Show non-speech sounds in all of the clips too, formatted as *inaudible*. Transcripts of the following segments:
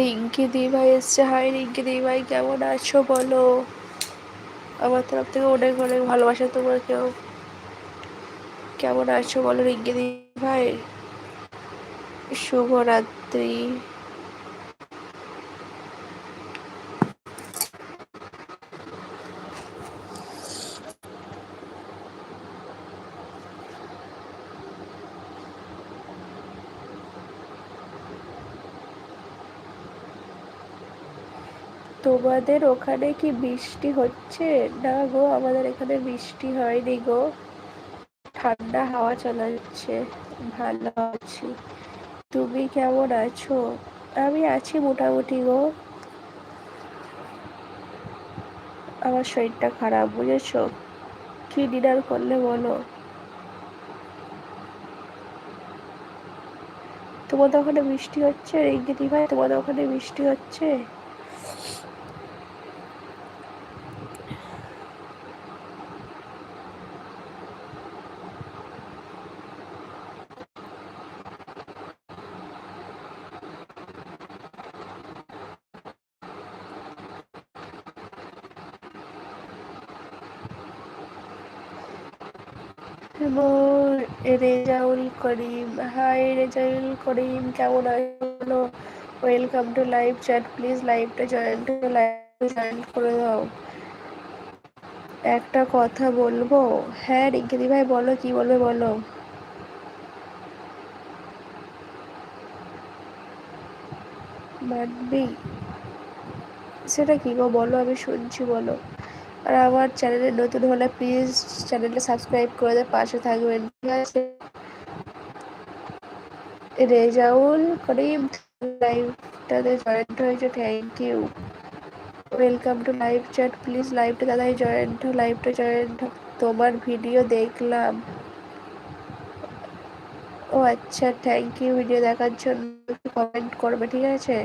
রিঙ্কি দি ভাই এসছে। হাই রিঙ্কি দি ভাই কেমন আছো বলো? আমার তরফ থেকে অনেক অনেক ভালোবাসা তোমাকেও কেমন আছো বলো রিঙ্কি দি ভাই শুভরাত্রি। তোমাদের ওখানে কি বৃষ্টি হচ্ছে? না গো, আমাদের এখানে বৃষ্টি হয়নি গো। ঠান্ডা হাওয়া চালাচ্ছে, ভালো আছি। তুমি কেমন আছো? আমি আছি মোটামুটি গো। আমার শরীরটা খারাপ, বুঝেছ? কি ডিনার করলে বলো? তোমাদের ওখানে বৃষ্টি হচ্ছে? রিঙ্গিতি ভাই তোমাদের ওখানে বৃষ্টি হচ্ছে? রেজাউল করিম। হাই রেজাউল করিম, কেমন আছো? Welcome to live chat please লাইভটা জয়েন লাইভ জয়েন করে দাও। একটা কথা বলব? হ্যাঁ রিঙ্কিদি ভাই, বলো, কি বলবে বলো? মানবি, সেটা কি গো? বলো, আমি শুনছি, বলো। আর আমার চ্যানেলে নতুন হলে প্লিজ চ্যানেলটা সাবস্ক্রাইব করে দেয় পাশে থাকবেন। ঠিক আছে? রেজাউল করিম লাইভটাতে জয়েন্ট হয়েছে thank you welcome to live chat please লাইভটা দাদাই জয়েন্ট লাইভটা জয়েন্ট তোমার ভিডিও দেখলাম। ও আচ্ছা থ্যাংক ইউ ভিডিও দেখার জন্য কমেন্ট করবে, ঠিক আছে?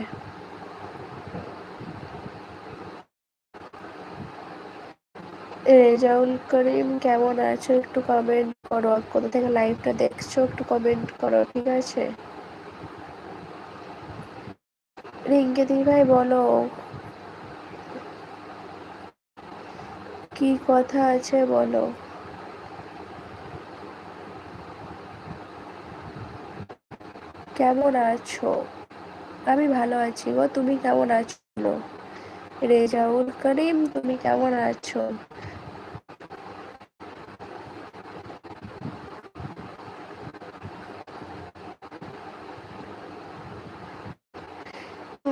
রেজাউল করিম কেমন আছো? একটু কমেন্ট করো। কোথা থেকে লাইভটা দেখছ? একটু কমেন্ট করো, ঠিক আছে? রিঙ্কি দি ভাই, বলো। কি কথা আছে, বলো। কেমন আছো? আমি ভালো আছি গো। তুমি কেমন আছো? রেজাউল করিম, তুমি কেমন আছো?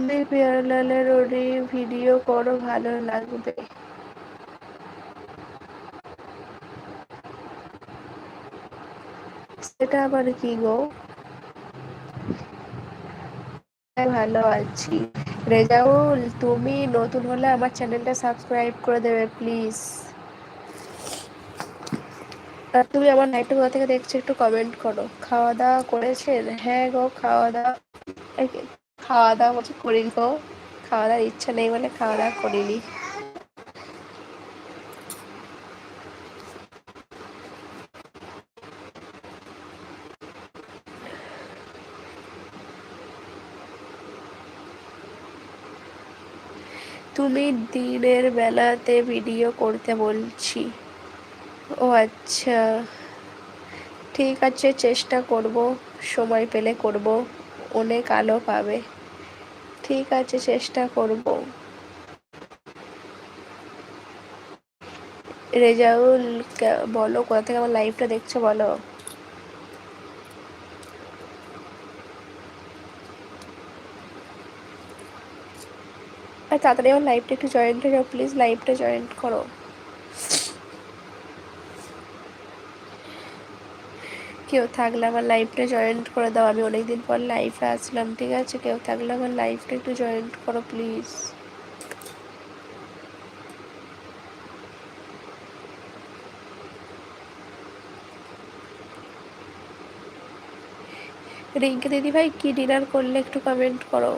তুমি পেয়ারলালের ওরে ভিডিও করো, ভালো লাগবে। সেটা আবার কি গো? ভালো আছি। রেজাউল, তুমি নতুন হলে আমার চ্যানেলটা সাবস্ক্রাইব করে দেবে, প্লিজ। আর তুমি আমার নাইটটা কোথা থেকে দেখছ একটু কমেন্ট করো। খাওয়া দাওয়া করেছেন? হ্যাঁ গো, খাওয়া দাওয়া খাওয়া দাওয়া বলছে করি গো। খাওয়া দাওয়ার ইচ্ছা নেই বলে খাওয়া দাওয়া করিনি। তুমি দিনের বেলাতে ভিডিও করতে বলছি। ও আচ্ছা। ঠিক আছে, চেষ্টা করব। সময় পেলে করব। অনেক আলো পাবে। ঠিক আছে, চেষ্টা করব। রেজাউল বলো, কোথা থেকে আমার লাইভটা দেখছ বলো? আর তাড়াতাড়ি আমার লাইভটা একটু জয়েন্ট হয়ে যাও প্লিজ লাইভটা জয়েন্ট করো। কেউ থাকলে আমার লাইফটা জয়েন্ট করে দাও। আমি অনেকদিন পর লাইফে আসলাম, ঠিক আছে? কেউ থাকলে আমার লাইফটা একটু জয়েন্ট করো প্লিজ রিঙ্কি দিদি ভাই কি ডিনার করলে একটু কমেন্ট করো।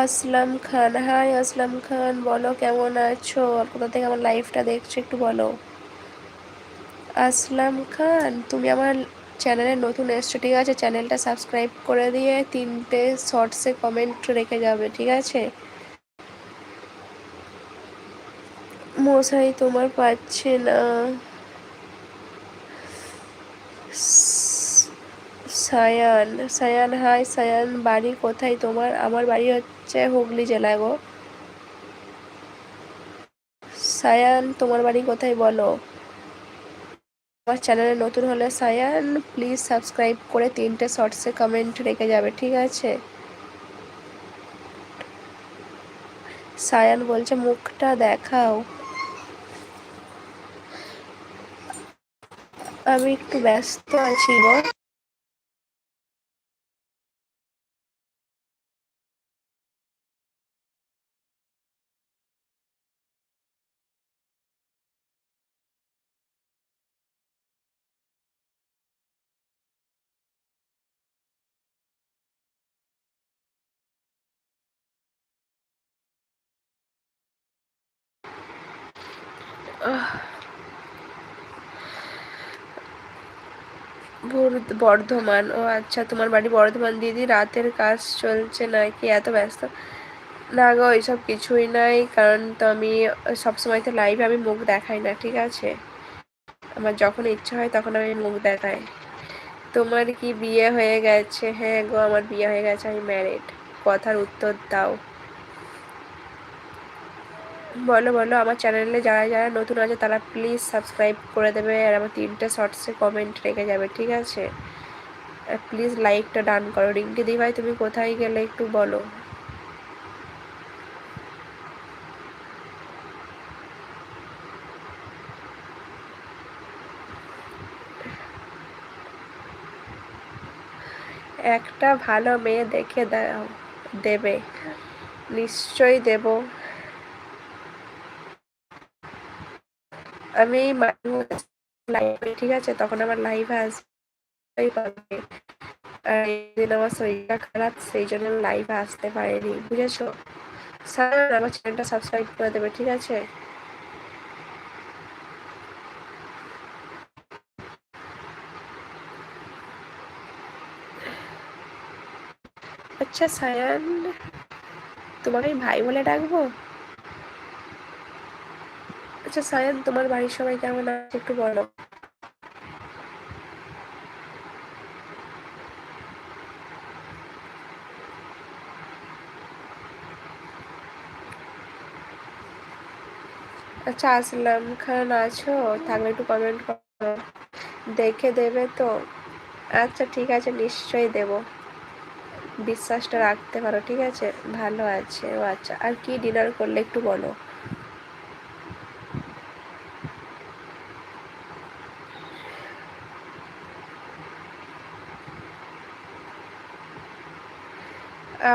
আসলাম খান। হাই আসলাম খান, বলো কেমন আছো? আর কোথা থেকে আমার লাইফটা দেখছ একটু বলো। আসলাম খান, তুমি আমার চ্যানেলে নতুন এসছো, ঠিক আছে? চ্যানেলটা সাবস্ক্রাইব করে দিয়ে তিনটে শর্টসে কমেন্ট রেখে যাবে, ঠিক আছে? মশাই, তোমার পাচ্ছে না। সায়ান সায়ান, হাই সায়ান, বাড়ি কোথায় তোমার? আমার বাড়ি হচ্ছে হুগলি জেলায় গো। সায়ান, তোমার বাড়ি কোথায় বলো? আমার চ্যানেলে নতুন হলে সায়ান প্লিজ সাবস্ক্রাইব করে তিনটে শর্টসে কমেন্ট রেখে যাবে, ঠিক আছে? সায়ান বলছে, মুখটা দেখাও। আমি একটু ব্যস্ত আছি গো। বর্ধমান। ও আচ্ছা তোমার বাড়ি বর্ধমান। দিদি, রাতের কাজ চলছে নাকি? এত ব্যস্ত। না গো এইসব কিছুই নাই। কারণ তো আমি, সবসময় তো লাইভে আমি মুখ দেখাই না, ঠিক আছে? আমার যখন ইচ্ছা হয় তখন আমি মুখ দেখাই। তোমার কি বিয়ে হয়ে গেছে? হ্যাঁ গো, আমার বিয়ে হয়ে গেছে, আমি ম্যারিড কথার উত্তর দাও। বলো বলো, আমার চ্যানেলে যারা যারা নতুন আছে, তারা প্লিজ সাবস্ক্রাইব করে দেবে আর আমার তিনটে শর্টসে কমেন্ট রেখে যাবে, ঠিক আছে? প্লিজ লাইকটা ডান করো। রিঙ্কি দি ভাই, তুমি কোথায় গেলে একটু বলো? একটা ভালো মেয়ে দেখে দাও, দেবে। নিশ্চয়ই দেব। আমি লাইভে ঠিক আছে? তখন আমার লাইভে আসতেই আমার শরীরটা খারাপ, সেই জন্য আসতে বুঝেছ? স্যার, আমার চ্যানেলটা সাবস্ক্রাইব করে দেবে, ঠিক আছে? আচ্ছা সায়ান, তোমাকে ভাই বলে ডাকবো? আচ্ছা সায়ান তোমার বাড়ির সবাই কেমন আছে একটু বলো। আচ্ছা আসলাম। খান, আছো? থাকলে একটু কমেন্ট করো। দেখে দেবে তো। আচ্ছা ঠিক আছে, নিশ্চয়ই দেব। বিশ্বাসটা রাখতে পারো, ঠিক আছে? ভালো আছে। ও আচ্ছা আর কি ডিনার করলে একটু বলো।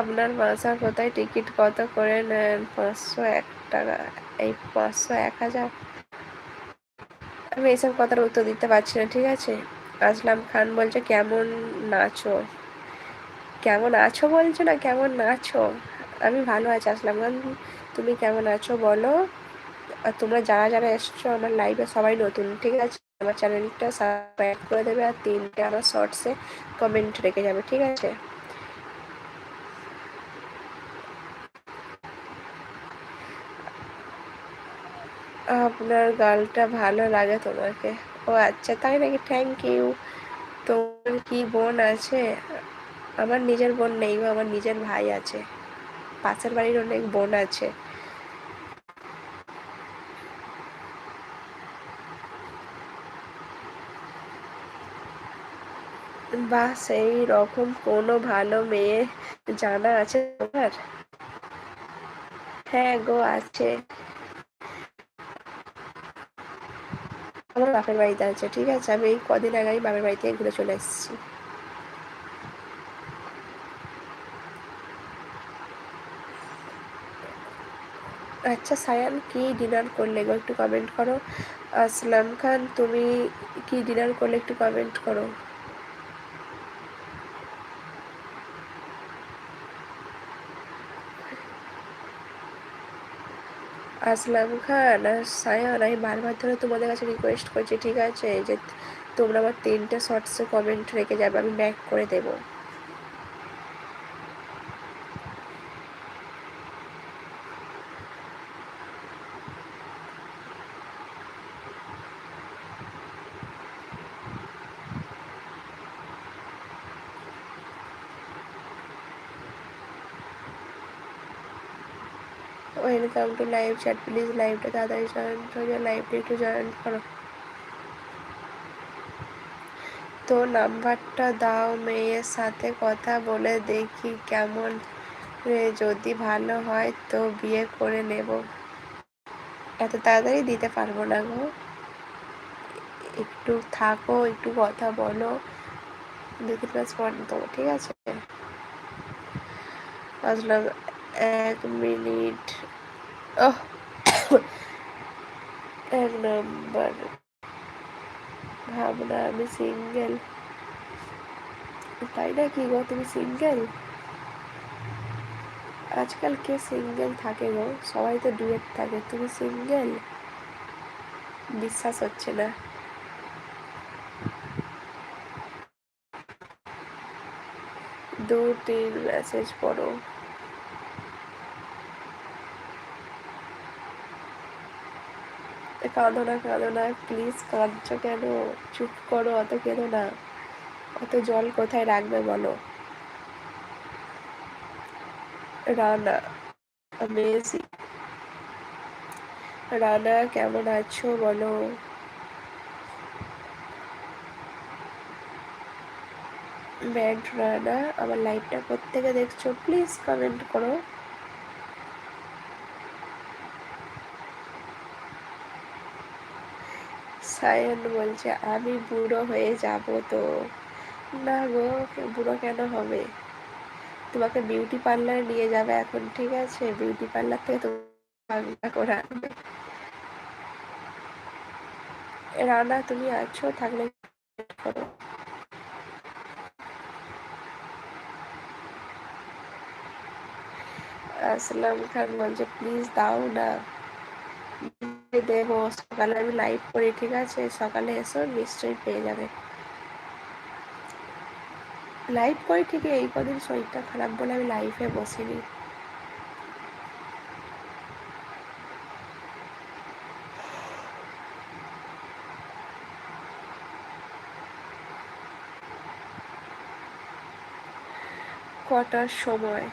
আপনার বাসা কোথায় টিকিট কত করে নেন? পাঁচশো এক টাকা। এই পাঁচশো এক হাজার? আমি এইসব কথার উত্তর দিতে পারছি না, ঠিক আছে? আসলাম। খান বলছে, কেমন নাচো? কেমন আছো? বলছো না, কেমন নাচো? আমি ভালো আছি, আসলাম। খান তুমি কেমন আছো বলো? আর তোমরা যারা যারা এসছো আমার লাইভে সবাই নতুন, ঠিক আছে? আমার চ্যানেলটা সাবস্ক্রাইব করে দেবে আর তিনটে আমার শর্টসে কমেন্ট রেখে যাবে, ঠিক আছে? আপনার গালটা ভালো লাগে তোমাকে। ও আচ্ছা তাই নাকি? থ্যাংক ইউ তোমার কি বোন আছে? আমার নিজের বোন নেই আমার নিজের ভাই আছে। পাশের বাড়ির অনেক বোন আছে। বা সেই রকম কোনো ভালো মেয়ে জানা আছে তোমার? হ্যাঁ গো, আছে। আমার বাপের বাড়িতে আছে, ঠিক আছে? আমি এই কদিন আগে বাপের বাড়িতে ঘুরে চলে এসেছি। আচ্ছা সায়ান, কি ডিনার করলে গো? একটু কমেন্ট করো। আসলাম খান, তুমি কি ডিনার করলে একটু কমেন্ট করো। আসলাম খান আর সায়ন আমি বারবার ধরে তোমাদের কাছে রিকোয়েস্ট করছি, ঠিক আছে? যে তোমরা আমার তিনটে শর্টসে কমেন্ট রেখে যাবে, আমি ব্যাক করে দেবো। Welcome to live chat please লাইভটা তাড়াতাড়ি জয়েন হয়ে লাইভটা একটু জয়েন করো। তো নাম্বারটা দাও, মেয়ের সাথে কথা বলে দেখি কেমন যদি ভালো হয় তো বিয়ে করে নেব। এত তাড়াতাড়ি দিতে পারব না গো। একটু থাকো, একটু কথা বলো দু তিন মাস ঠিক আছে? আসলাম এক মিনিট *coughs* এক নম্বর ভাবনা, আমি সিঙ্গেল তাই না কি গো, তুমি সিঙ্গেল আজকাল কে সিঙ্গেল থাকে গো? সবাই তো ডুয়েট থাকে। তুমি সিঙ্গেল বিশ্বাস হচ্ছে না। দু, তিন মেসেজ পড়ো। কাঁদো না কাঁদো না প্লিজ কাঁদছো কেন? চুপ করো, অত কেঁদো না। অত জল কোথায় রাখবে বলো? রানা আমেজি রানা, কেমন আছো বলো? ব্যান্ড রানা, আমার লাইভটা প্রত্যেকে দেখছ প্লিজ কমেন্ট করো। সায়ন বলছে, আমি বুড়ো হয়ে যাব তো? না গো, বুড়ো কেন হবে? তোমাকে বিউটি পার্লার নিয়ে যাবে এখন, ঠিক আছে? বিউটি পার্লার থেকে তোমার রানা, তুমি আছো? থাকলে আসলাম খান বলছে প্লিজ দাও না। দেবো, সকালে আমি লাইভ করি, ঠিক আছে? সকালে এসো, নিশ্চয়ই পেয়ে যাবে। লাইভ করি ঠিকই, এই কদিন শরীরটা খারাপ বলে আমি লাইফে বসিনি। কটার সময়?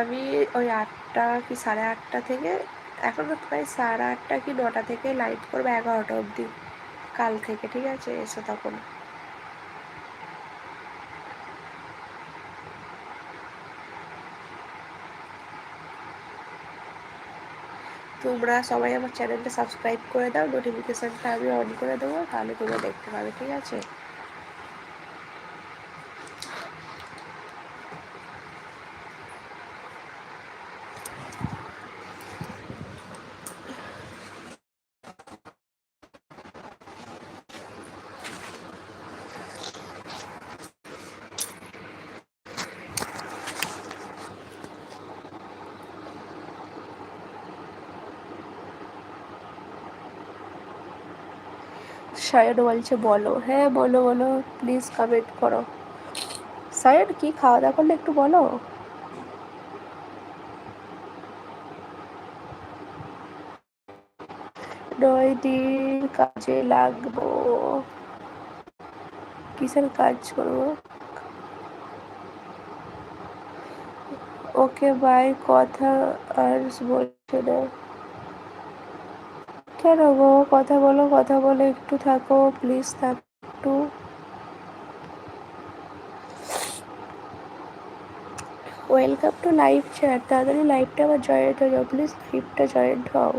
আমি ওই আটটা কি সাড়ে আটটা থেকে এখন প্রায় সাড়ে আটটা কি নটা থেকে লাইট করব? এগারোটা অবধি। কাল থেকে, ঠিক আছে? এসো তখন। তোমরা সবাই আমার চ্যানেলটা সাবস্ক্রাইব করে দাও। নোটিফিকেশানটা আমি অন করে দেবো, তাহলে তোমরা দেখতে পাবে, ঠিক আছে? সায়ন বলছে, বলো। হ্যাঁ বলো বলো প্লিজ কমেন্ট করো। সায়ন, কি খাওয়া দাওয়া করলে একটু বলো? নয় দিন কাজে লাগবো। কিসের কাজ করব? ওকে বাই কথা আর বলছে না। কেন গো কথা বলো, কথা বলে একটু থাকো প্লিজ থাক একটু। ওয়েলকাম টু লাইভ চ্যাট তাড়াতাড়ি লাইভটা আবার জয়েন্ট হয়ে যাও প্লিজ লাইভটা জয়েন্ট হও।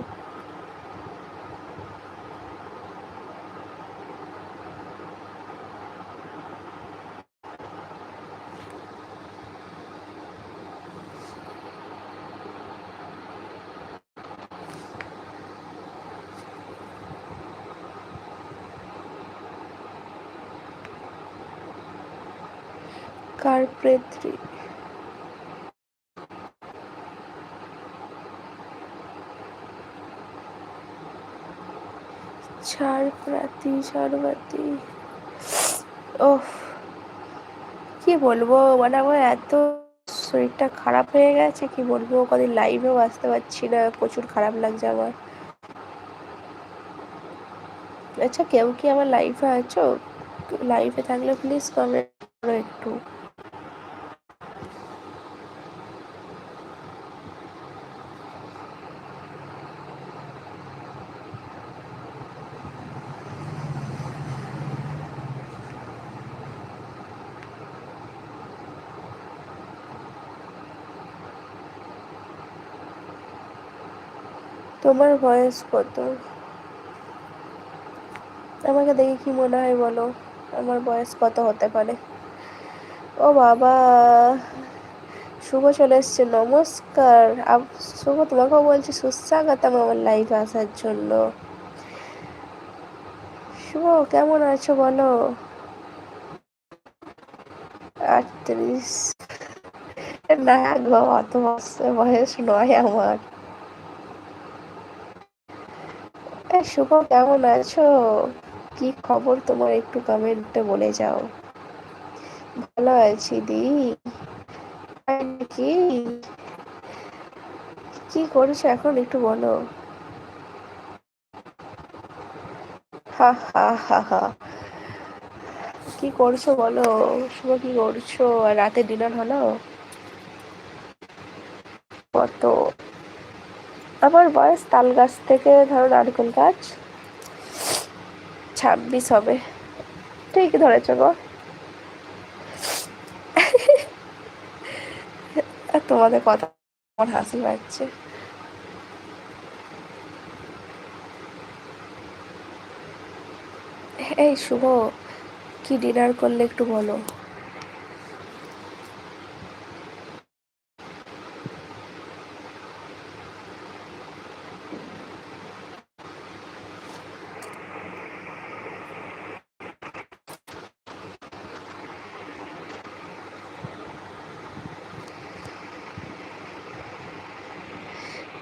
ঝাড়বাতি ঝাড়বাতি ও কি বলব? মানে আমার এত শরীরটা খারাপ হয়ে গেছে, কি বলব? কদিন লাইভেও আসতে পারছি না, প্রচুর খারাপ লাগছে আমার। আচ্ছা কেউ কি আমার লাইফে আছো? লাইফে থাকলে প্লিজ কমেন্ট করো একটু। তোমার বয়স কত? আমাকে দেখে কি মনে হয় বলো? আমার বয়স কত হতে পারে? ও বাবা, শুভ চলে এসছে, নমস্কার। শুভ, তোমাকেও বলছি সুস্বাগতম আমার লাইভে আসার জন্য। শুভ, কেমন আছো বলো? আটত্রিশ। না গো, অত বয়স নয় আমার। শুভ, কেমন আছো? কি খবর তোমার? একটু কমেন্টে বলে যাও। ভালো আছি দি। কি? কি করছ এখন একটু বলো। হা হা হা হা। কি করছ বলো? শুভ কি করছ? আর রাতে ডিনার হলো? কত আমার বয়স, তাল গাছ থেকে ধরো নারকেল গাছ, ছাব্বিশ হবে। ঠিক ধরেছ গো। তোমাদের কথা আমার হাসি পাচ্ছে। এই শুভ, কি ডিনার করলে একটু বলো?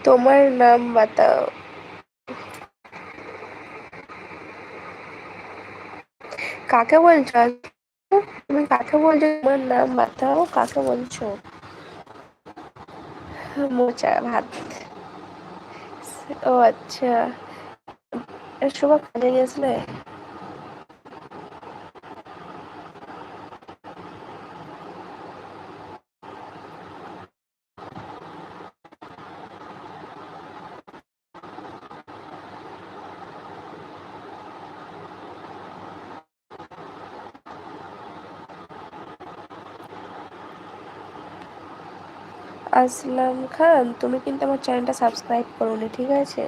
তোমার নাম বাতাও। কাকে বলছো? তুমি কাকে বলছো? তোমার নাম বাতাও? কাকে বলছো? মোচা, ভাত। ও আচ্ছা। শুভ কাজে গেছিলে? আসলাম খান, তুমি কিন্তু আমার চ্যানেলটা সাবস্ক্রাইব করোনি, ঠিক আছে?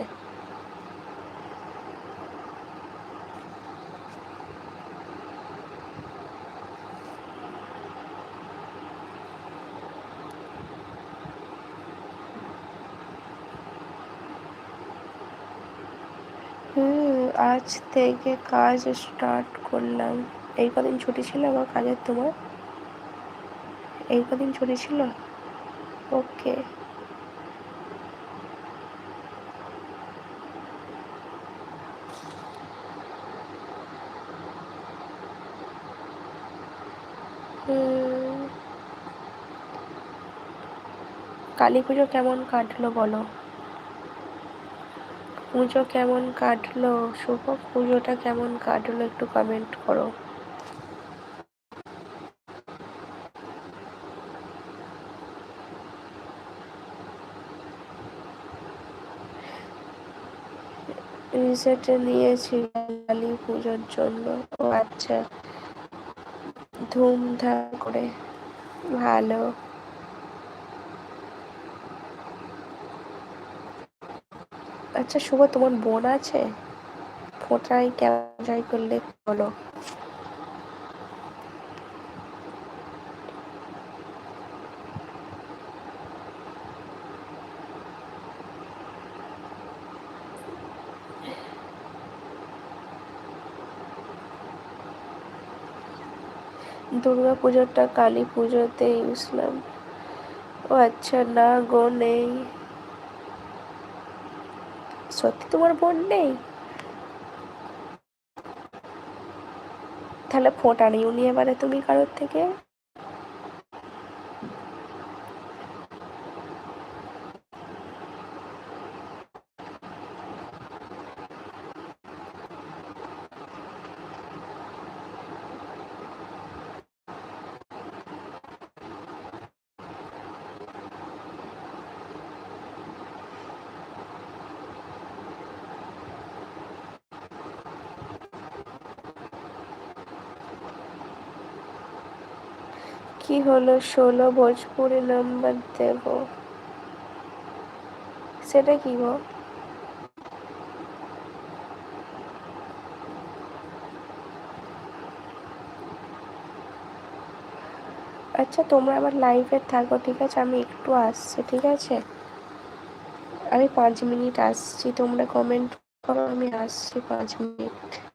আজ থেকে কাজ স্টার্ট করলাম। এই কদিন ছুটি ছিল আমার কাজের তোমার? এই কদিন ছুটি ছিল? ওকে। কালী পুজো কেমন কাটলো বলো? পুজো কেমন কাটলো? শুভ পুজোটা কেমন কাটলো একটু কমেন্ট করো। রিসেটে নিয়েছি কালী পুজোর জন্য। ও আচ্ছা ধুমধাম করে। ভালো। আচ্ছা শুভ, তোমার বোন আছে? ফোটায় কেমন যাই করলে বলো। দুর্গা পুজোটা কালী পুজোতে ইউসলাম। ও আচ্ছা না গো, নেই। সত্যি তোমার বোন নেই? তাহলে ফোঁটা নিও নি এবারে তুমি কারোর থেকে। কি হলো? ষোলো ভোজপুরি নাম্বার দেব। সেটা কি গো? আচ্ছা তোমরা আবার লাইভে থাকো, ঠিক আছে? আমি একটু আসছি, ঠিক আছে? আমি পাঁচ মিনিট আসছি, তোমরা কমেন্ট করো, আমি আসছি পাঁচ মিনিট।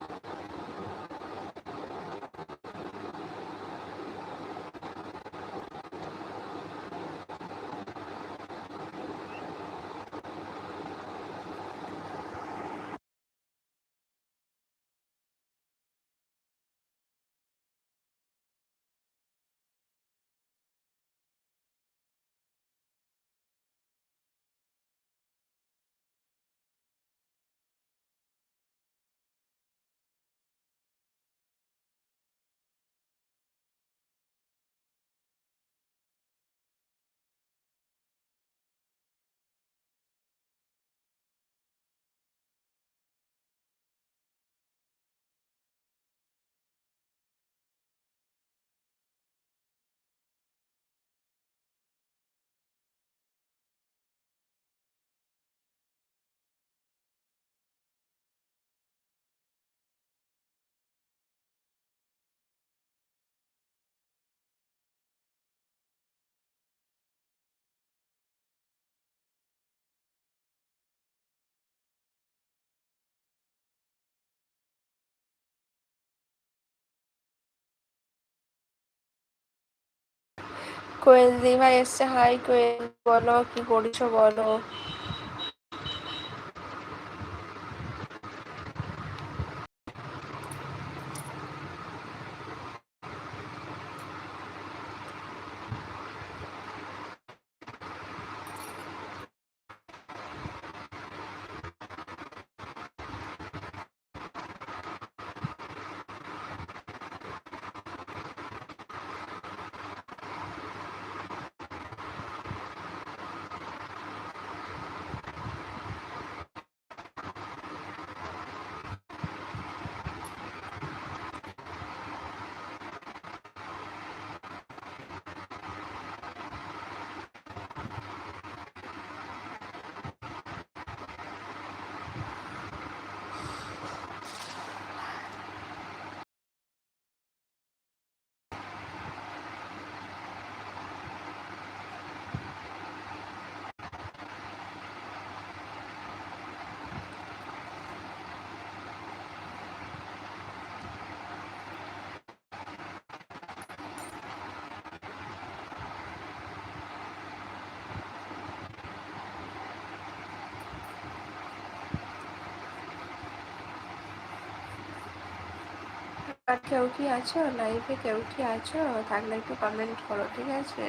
কোয়েল দি ভাই এসছে হাই কোয়েল বলো কি করছ বলো। আর কেউ কি আছো লাইভে কেউ কি আছো থাকলে একটু কমেন্ট করো ঠিক আছে